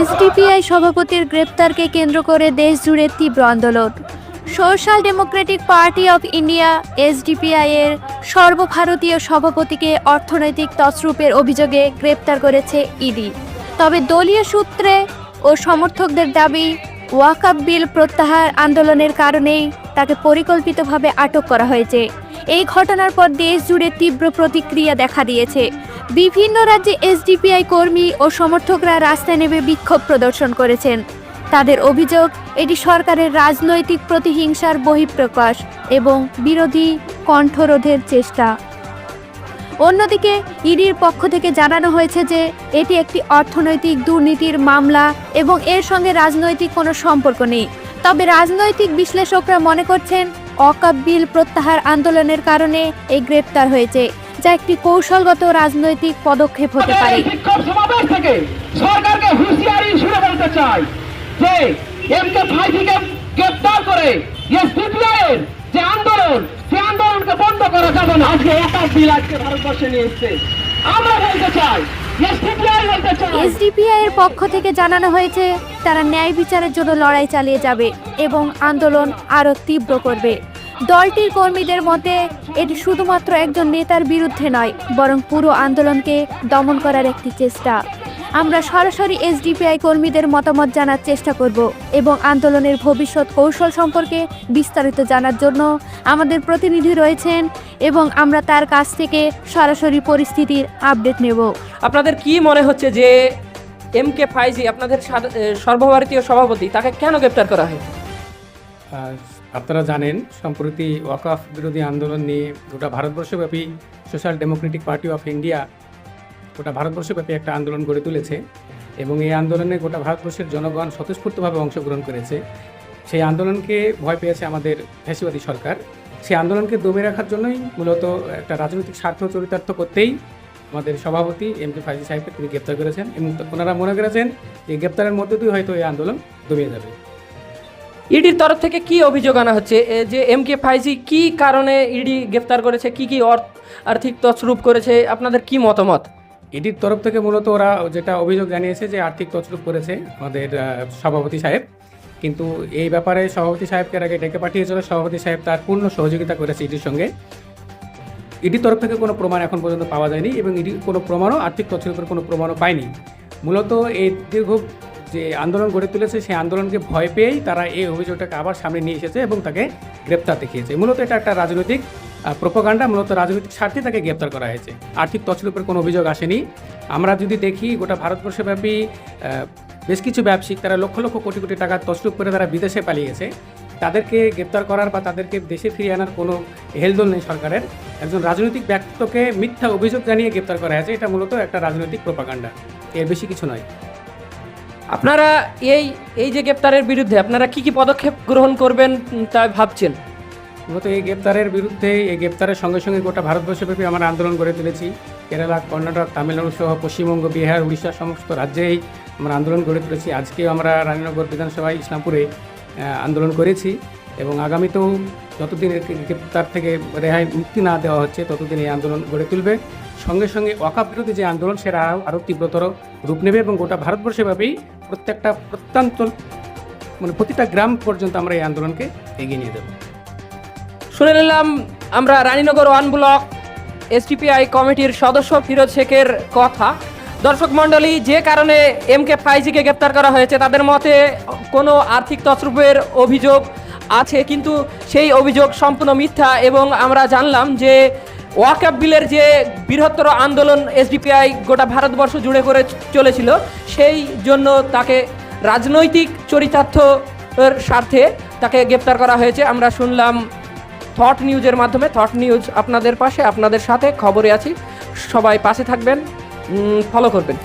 SDPI সভাপতির গ্রেপ্তারকে কেন্দ্র করে দেশ জুড়ে তীব্র আন্দোলন। Social Democratic Party of India, SDPI এর সর্বভারতীয় সভাপতিকে অর্থনৈতিক তছরূপের অভিযোগে গ্রেপ্তার করেছে ইডি। তবে দলীয় সূত্রে ও সমর্থকদের দাবি ওয়াকাব বিল প্রত্যাহার আন্দোলনের কারণেই তাকে পরিকল্পিতভাবে আটক করা হয়েছে। এই ঘটনার পর দেশ জুড়ে তীব্র প্রতিক্রিয়া দেখা দিয়েছে। বিভিন্ন রাজ্যে এসডিপিআই কর্মী ও সমর্থকরা রাস্তায় নেমে বিক্ষোভ প্রদর্শন করেছেন। তাদের অভিযোগ, এটি সরকারের রাজনৈতিক প্রতিহিংসার বহিঃপ্রকাশ এবং বিরোধী কণ্ঠরোধের চেষ্টা। অন্যদিকে, ইডির পক্ষ থেকে জানানো হয়েছে যে, এটি একটি অর্থনৈতিক দুর্নীতির মামলা এবং এর সঙ্গে রাজনৈতিক কোনো সম্পর্ক নেই। তবে রাজনৈতিক বিশ্লেষকরা মনে করছেন, অকাপ বিল প্রত্যাহার আন্দোলনের কারণে এই গ্রেপ্তার হয়েছে, যা একটি কৌশলগত রাজনৈতিক পদক্ষেপ হতে পারে। সরকারকে হুঁশিয়ারি বলতে চাই যে গ্রেপ্তার করে বন্ধ করা যাবে না আজকে একার বিল আজকে ভারতবর্ষে নিয়ে এসছে আমরা বলতে চাই, এসডিপিআই এর পক্ষ থেকে জানানো হয়েছে, তারা ন্যায় বিচারের জন্য লড়াই চালিয়ে যাবে এবং আন্দোলন আরও তীব্র করবে। দলটির কর্মীদের মতে, এটি শুধুমাত্র একজন নেতার বিরুদ্ধে নয়, বরং পুরো আন্দোলনকে দমন করার একটি চেষ্টা। আমরা সরাসরি এসডিপিআই কর্মীদের মতামত জানার চেষ্টা করব এবং আন্দোলনের ভবিষ্যৎ কৌশল সম্পর্কে বিস্তারিত জানার জন্য আমাদের প্রতিনিধি রয়েছেন এবং আমরা তার কাছ থেকে সরাসরি পরিস্থিতির আপডেট নেব। আপনাদের কি মনে হচ্ছে যে এম কে ফাইজি আপনাদের সর্বভারতীয় সভাপতি তাকে কেন গ্রেপ্তার করা হয়? আপনারা জানেন সম্প্রতি ওয়াকফ বিরোধী আন্দোলন নিয়ে গোটা ভারতবর্ষব্যাপী Social Democratic Party of India গোটা ভারতবর্ষব্যাপী একটা আন্দোলন গড়ে তুলেছে এবং এই আন্দোলনে গোটা ভারতবর্ষের জনগণ স্বতঃস্ফূর্তভাবে অংশগ্রহণ করেছে। সেই আন্দোলনকে ভয় পেয়েছে আমাদের ফ্যাসিবাদী সরকার। সেই আন্দোলনকে দমে রাখার জন্যই মূলত একটা রাজনৈতিক স্বার্থ চরিতার্থ করতেই আমাদের সভাপতি এম কে ফাইজি সাহেবকে তিনি গ্রেপ্তার করেছেন এবং ওনারা মনে করেছেন যে গ্রেপ্তারের মধ্যে দিয়ে হয়তো এই আন্দোলন দমিয়ে যাবে। ইডির তরফ থেকে কি অভিযোগ আনা হচ্ছে? যে এম কে ফাইজি কি কারণে ইডি গ্রেপ্তার করেছে? কি কি অর্থ আর্থিক তছরূপ করেছে? আপনাদের কি মতামত? ইডির তরফ থেকে মূলত ওরা যেটা অভিযোগ জানিয়েছে যে আর্থিক তছরূপ করেছে আমাদের সভাপতি সাহেব। কিন্তু এই ব্যাপারে সভাপতি সাহেবকে আগে ডেকে পাঠিয়েছিল। সভাপতি সাহেব তার পূর্ণ সহযোগিতা করেছে ইডির সঙ্গে। ইডির তরফ থেকে কোনো প্রমাণ এখন পর্যন্ত পাওয়া যায়নি এবং ইডির কোনো প্রমাণও, আর্থিক তছরূপের কোনো প্রমাণও পায়নি। মূলত এই দীর্ঘ যে আন্দোলন গড়ে তুলেছে, সেই আন্দোলনকে ভয় পেয়েই তারা এই অভিযোগটাকে আবার সামনে নিয়ে এসেছে এবং তাকে গ্রেপ্তার দেখিয়েছে। মূলত এটা একটা রাজনৈতিক প্রোপাগান্ডা মূলত রাজনৈতিক স্বার্থে তাকে গ্রেপ্তার করা হয়েছে। আর্থিক তছরূপের কোনো অভিযোগ আসেনি। আমরা যদি দেখি, গোটা ভারতবর্ষব্যাপী বেশ কিছু ব্যবসায়িক, তারা লক্ষ লক্ষ কোটি কোটি টাকা তছরূপ করে তারা বিদেশে পালিয়েছে। তাদেরকে গ্রেপ্তার করার বা তাদেরকে দেশে ফিরিয়ে আনার কোনো হেলদোল নেই সরকারের। একজন রাজনৈতিক ব্যক্তিত্বকে মিথ্যা অভিযোগ জানিয়ে গ্রেপ্তার করা হয়েছে। এটা মূলত একটা রাজনৈতিক প্রোপাগান্ডা। এর বেশি কিছু নয়। আপনারা এই এই যে গ্রেপ্তারের বিরুদ্ধে আপনারা কি কি পদক্ষেপ গ্রহণ করবেন তা ভাবছেন? মূলত এই গ্রেপ্তারের বিরুদ্ধে, এই গ্রেপ্তারের সঙ্গে সঙ্গে গোটা ভারতবর্ষব্যাপী আমরা আন্দোলন গড়ে তুলেছি। কেরালা, কর্ণাটক, তামিলনাড়ু সহ পশ্চিমবঙ্গ, বিহার, উড়িষ্যা সমস্ত রাজ্যেই আমরা আন্দোলন গড়ে তুলেছি। আজকেও আমরা রানীনগর বিধানসভায় ইসলামপুরে আন্দোলন করেছি এবং আগামীতেও যতদিন গ্রেপ্তার থেকে রেহাই মুক্তি না দেওয়া হচ্ছে, ততদিন এই আন্দোলন গড়ে তুলবে। সঙ্গে সঙ্গে ওয়াকাপ বিরোধী যে আন্দোলন, সেটা আরও আরও তীব্রতর রূপ নেবে এবং গোটা ভারতবর্ষব্যাপী প্রত্যেকটা প্রত্যন্ত মানে প্রতিটা গ্রাম পর্যন্ত আমরা এই আন্দোলনকে এগিয়ে নিয়ে দেবো শুনে নিলাম আমরা রানীনগর ওয়ান ব্লক এসটিপিআই কমিটির সদস্য ফিরোজ শেখের কথা। দর্শক মণ্ডলী, যে কারণে এম কে ফাইজিকে গ্রেপ্তার করা হয়েছে, তাদের মতে কোনো আর্থিক তছরূপের অভিযোগ আছে, কিন্তু সেই অভিযোগ সম্পূর্ণ মিথ্যা এবং আমরা জানলাম যে ওয়াকআপ বিলের যে বৃহত্তর আন্দোলন এসডিপিআই গোটা ভারতবর্ষ জুড়ে করে চলেছিল, সেই জন্য তাকে রাজনৈতিক চরিতার্থ এর স্বার্থে তাকে গ্রেপ্তার করা হয়েছে। আমরা শুনলাম থট নিউজের মাধ্যমে, থট নিউজ আপনাদের পাশে, আপনাদের সাথে, খবরে আছি। সবাই পাশে থাকবেন ফলো করবেন।